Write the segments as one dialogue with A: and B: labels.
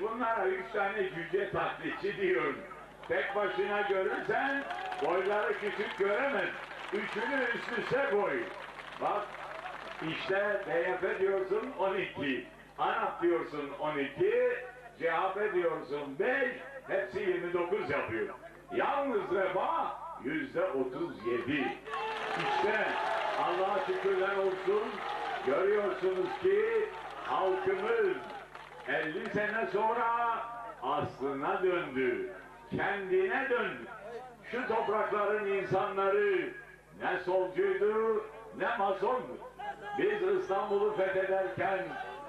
A: Bunlara üç tane cüce taklitçi diyoruz. Tek başına görürsen boyları küçük göremez. Üçünü üst üste koy. Bak işte DYP diyorsun 12. ANAP diyorsun 12. CHP diyorsun 5. Hepsi 29 yapıyor. Yalnız refah yüzde 37. İşte Allah'a şükürler olsun. Görüyorsunuz ki halkımız 50 sene sonra aslına döndü. Kendine döndü. Şu toprakların insanları ne solcuydu ne masondu. Biz İstanbul'u fethederken,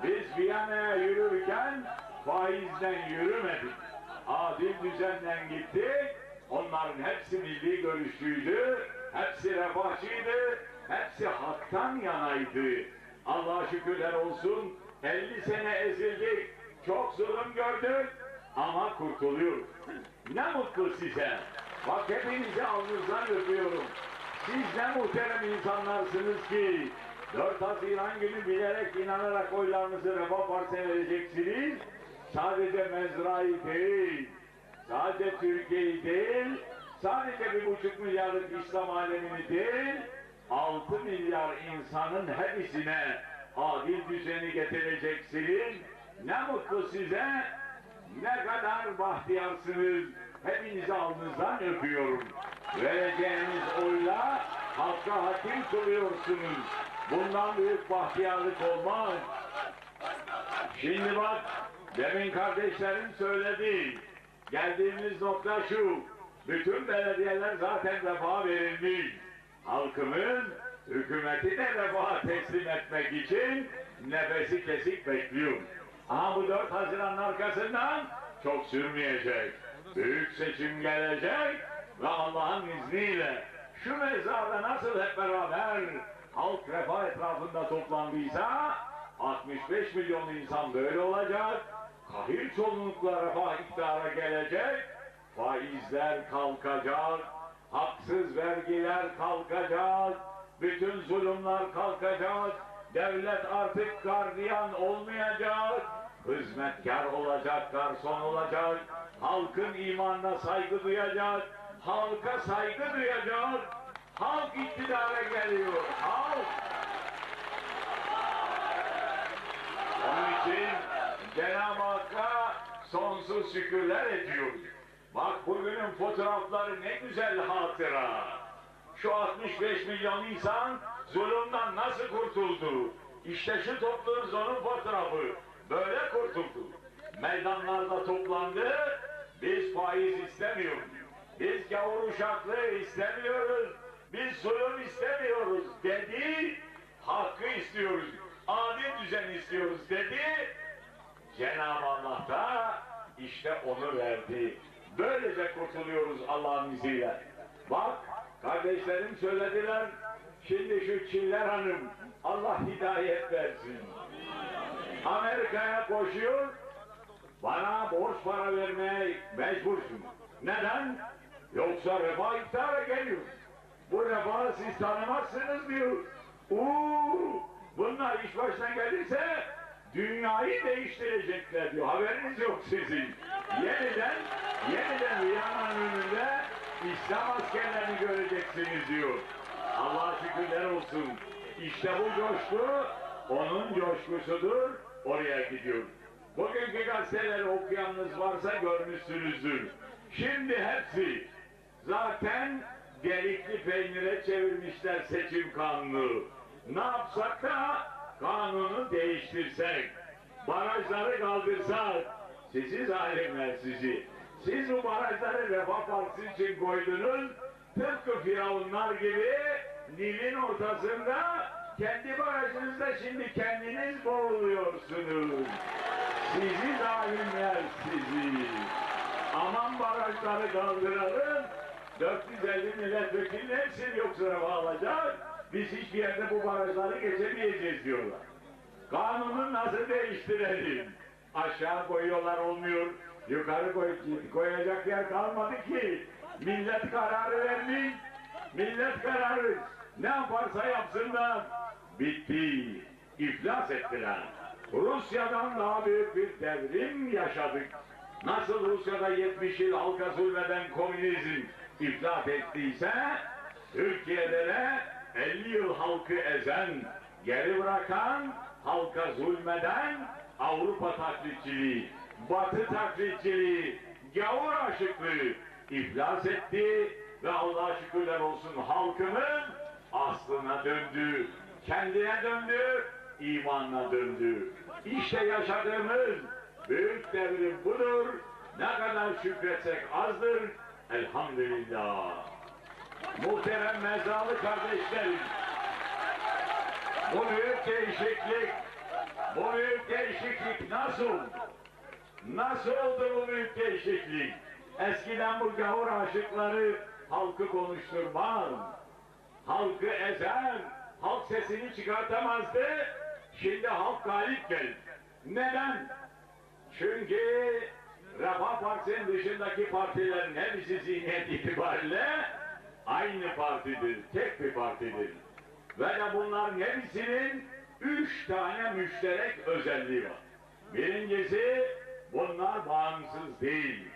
A: biz Viyana'ya yürürken faizden yürümedik. Adil düzenden gittik. Onların hepsi milli görüşlüydü. Hepsi refahçıydı. Hepsi haktan yanaydı. Allah'a şükürler olsun. 50 sene ezildik. Çok zulüm gördük. Ama kurtuluyoruz. Ne mutlu size. Bak hepinizi alnınızdan öpüyorum. Siz ne muhterem insanlarsınız ki 4 Haziran günü bilerek inanarak oylarınızı Refah Partisi'ne vereceksiniz. Sadece Mezra'yı değil, sadece Türkiye'yi değil, sadece bir buçuk milyarlık İslam alemini değil, 6 milyar insanın hepsine adil düzeni getireceksiniz. Ne mutlu size, ne kadar bahtiyarsınız. Hepinizi alnınızdan öpüyorum. Vereceğiniz oyla halka hakim kılıyorsunuz. Bundan büyük bahtiyarlık olmaz. Şimdi bak, demin kardeşlerim söyledi. Geldiğimiz nokta şu. Bütün belediyeler zaten refaha verilmiş. Halkımız hükümeti de refaha teslim etmek için nefesi kesik bekliyor. Ama bu 4 Haziran'ın arkasından çok sürmeyecek. Büyük seçim gelecek ve Allah'ın izniyle şu mezarda nasıl hep beraber halk refah etrafında toplandıysa 65 milyon insan böyle olacak. Kahir çoğunlukla refah iktidara gelecek. Faizler kalkacak. Haksız vergiler kalkacak. Bütün zulümler kalkacak. Devlet artık gardiyan olmayacak. Hizmetkar olacak, garson olacak. Halkın imanına saygı duyacak. Halka saygı duyacak. Halk iktidara geliyor. Halk. Onun için Cenab-ı Hakk'a sonsuz şükürler ediyoruz. Bak bugünün fotoğrafları ne güzel hatıra. Şu 65 milyon insan zulümden nasıl kurtuldu? İşte şu topluluğun onun fotoğrafı. Böyle kurtuldu. Meydanlarda toplandı. Biz faiz istemiyoruz. Biz gavur uşaklığı istemiyoruz. Biz zulüm istemiyoruz dedi. Hakkı istiyoruz. Adil düzen istiyoruz dedi. Cenab-ı Allah da işte onu verdi. Böylece kurtuluyoruz Allah'ın izniyle. Bak kardeşlerim söylediler. Şimdi şu Çiller Hanım Allah hidayet versin. Amerika'ya koşuyor. Bana borç para vermeye mecbursun. Neden? Yoksa refah iktidara geliyor. Bu refahı siz tanımazsınız diyor. Uuu bunlar iş başına gelirse dünyayı değiştirecekler diyor. Haberiniz yok sizin. Yeniden, yeniden Viyana'nın önünde İslam askerlerini göreceksiniz diyor. Allah'a şükürler olsun. İşte bu coşku onun coşkusudur. Oraya gidiyor. Bugünkü gazeteleri okuyanınız varsa görmüşsünüzdür. Şimdi hepsi zaten delikli peynire çevirmişler seçim kanunu. Ne yapsak da kanunu değiştirsek, barajları kaldırsak, sizi zalimler sizi. Siz bu barajları Refah Partisi için koydunuz, tıpkı firavunlar gibi Nil'in ortasında kendi barajınızda şimdi kendiniz boğuluyorsunuz. Sizi zalimler sizi. Aman barajları kaldıralım. 450 milletvekili hepsini yok sıra alacak. Biz hiçbir yerde bu barajları geçemeyeceğiz diyorlar. Kanunu nasıl değiştirelim? Aşağı koyuyorlar olmuyor. Yukarı koy, koyacak yer kalmadı ki. Millet kararı vermiş. Millet kararı ne yaparsa yapsınlar. Bitti. İflas ettiler. Rusya'dan daha büyük bir devrim yaşadık. Nasıl Rusya'da 70 yıl halka zulmeden komünizm iflas ettiyse, Türkiye'de de 50 yıl halkı ezen, geri bırakan, halka zulmeden Avrupa taklitçiliği, Batı taklitçiliği, gavur aşıklığı iflas etti ve Allah'a şükürler olsun halkımız aslına döndü, kendine döndü, imanına döndü. İşte yaşadığımız büyük devrim budur. Ne kadar şükretsek azdır. Elhamdülillah. Muhterem mezalı kardeşlerim, bu büyük değişiklik, bu büyük değişiklik nasıl? Nasıl oldu bu büyük değişiklik? Eskiden bu gavur aşıkları halkı konuşturmaz, halkı ezer, halk sesini çıkartamazdı. Şimdi halk galip geldi. Neden? Çünkü Refah Partisi'nin dışındaki partilerin hepsi zihniyet itibariyle aynı partidir, tek bir partidir. Ve de bunların hepsinin üç tane müşterek özelliği var. Birincisi bunlar bağımsız değil.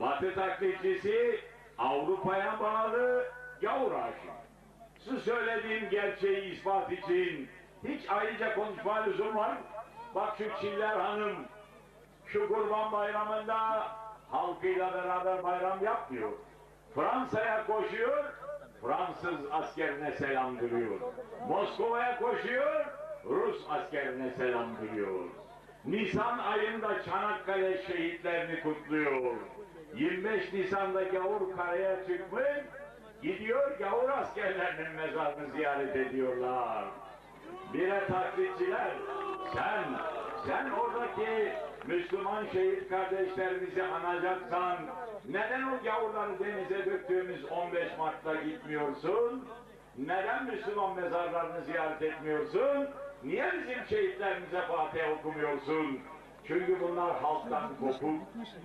A: Batı taklitçisi Avrupa'ya bağlı gavur aşık. Şu söylediğim gerçeği ispat için hiç ayrıca konuşma lüzum var? Bak şu Çiller Hanım şu kurban bayramında halkıyla beraber bayram yapmıyor. Fransa'ya koşuyor, Fransız askerine selam duruyor. Moskova'ya koşuyor, Rus askerine selam duruyor. Nisan ayında Çanakkale şehitlerini kutluyor. 25 Nisan'da gavur karaya çıkmış, gidiyor gavur askerlerinin mezarını ziyaret ediyorlar. Bire taklitçiler, sen, sen oradaki Müslüman şehit kardeşlerimizi anacaksan, neden o gavurları denize döktüğümüz 15 Mart'ta gitmiyorsun? Neden Müslüman mezarlarını ziyaret etmiyorsun? Niye bizim şehitlerimize Fatiha okumuyorsun? Çünkü bunlar halktan kopuk.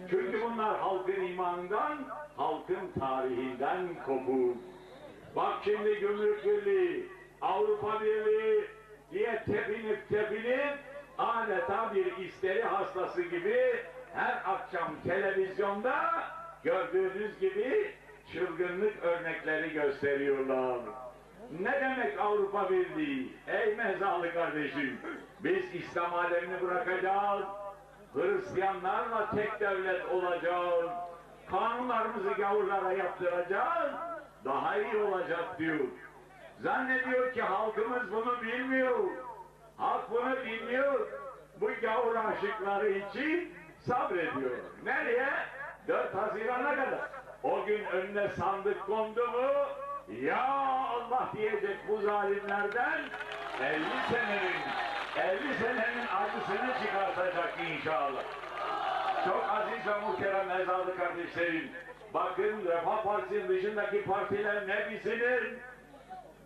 A: Çünkü bunlar halkın imanından, halkın tarihinden kopuk. Bak şimdi Gümrük Birliği, Avrupa Birliği diye tepinip tepinip adeta bir isteri hastası gibi her akşam televizyonda gördüğünüz gibi çılgınlık örnekleri gösteriyorlar. Ne demek Avrupa Birliği? Ey mezalı kardeşim, biz İslam alemini bırakacağız, Hristiyanlarla tek devlet olacağız, kanunlarımızı gavurlara yaptıracağız, daha iyi olacak diyor. Zannediyor ki halkımız bunu bilmiyor. Halk bunu bilmiyor. Bu gavur aşıkları için sabrediyor. Nereye? 4 Haziran'a kadar. O gün önüne sandık kondu mu ya Allah diyecek bu zalimlerden 50 senenin 50 senenin acısını çıkartacak inşallah. Çok aziz ve muhterem mezarlı kardeşlerim. Bakın Refah Partisi'nin dışındaki partilerin hepsinin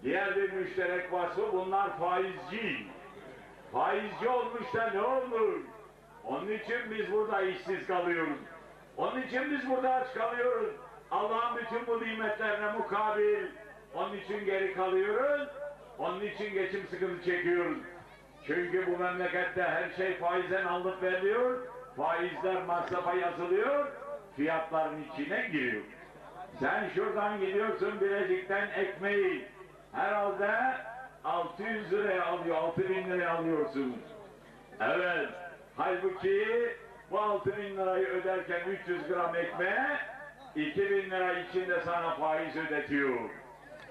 A: diğer bir müşterek vasfı bunlar faizci. Faizci olmuş da ne olur? Onun için biz burada işsiz kalıyoruz. Onun için biz burada aç kalıyoruz. Allah'ın bütün bu nimetlerine mukabil. Onun için geri kalıyoruz. Onun için geçim sıkıntı çekiyoruz. Çünkü bu memlekette her şey faizden alınıp veriliyor. Faizler masrafa yazılıyor. Fiyatların içine giriyor. Sen şuradan gidiyorsun Bilecik'ten ekmeği. Herhalde 600 liraya alıyor, 6000 liraya alıyorsun. Evet. Halbuki bu 6000 lirayı öderken 300 gram ekmeğe 2000 lira içinde sana faiz ödetiyor.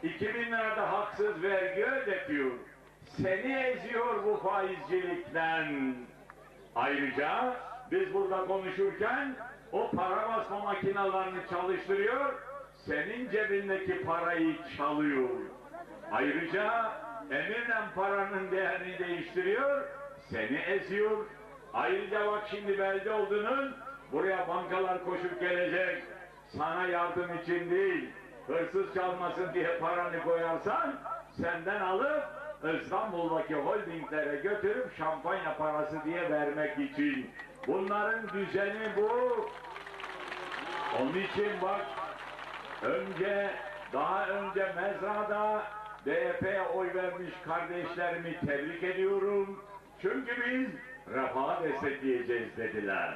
A: 2000 lira da haksız vergi ödetiyor. Seni eziyor bu faizcilikten. Ayrıca biz burada konuşurken o para basma makinalarını çalıştırıyor, senin cebindeki parayı çalıyor. Ayrıca emirle paranın değerini değiştiriyor, seni eziyor. Ayrıca bak şimdi belli oldunuz, buraya bankalar koşup gelecek. Sana yardım için değil, hırsız çalmasın diye paranı koyarsan, senden alıp İstanbul'daki holdinglere götürüp şampanya parası diye vermek için. Bunların düzeni bu. Onun için bak, önce, daha önce mezrada DYP'ye oy vermiş kardeşlerimi tebrik ediyorum. Çünkü biz refaha destekleyeceğiz dediler.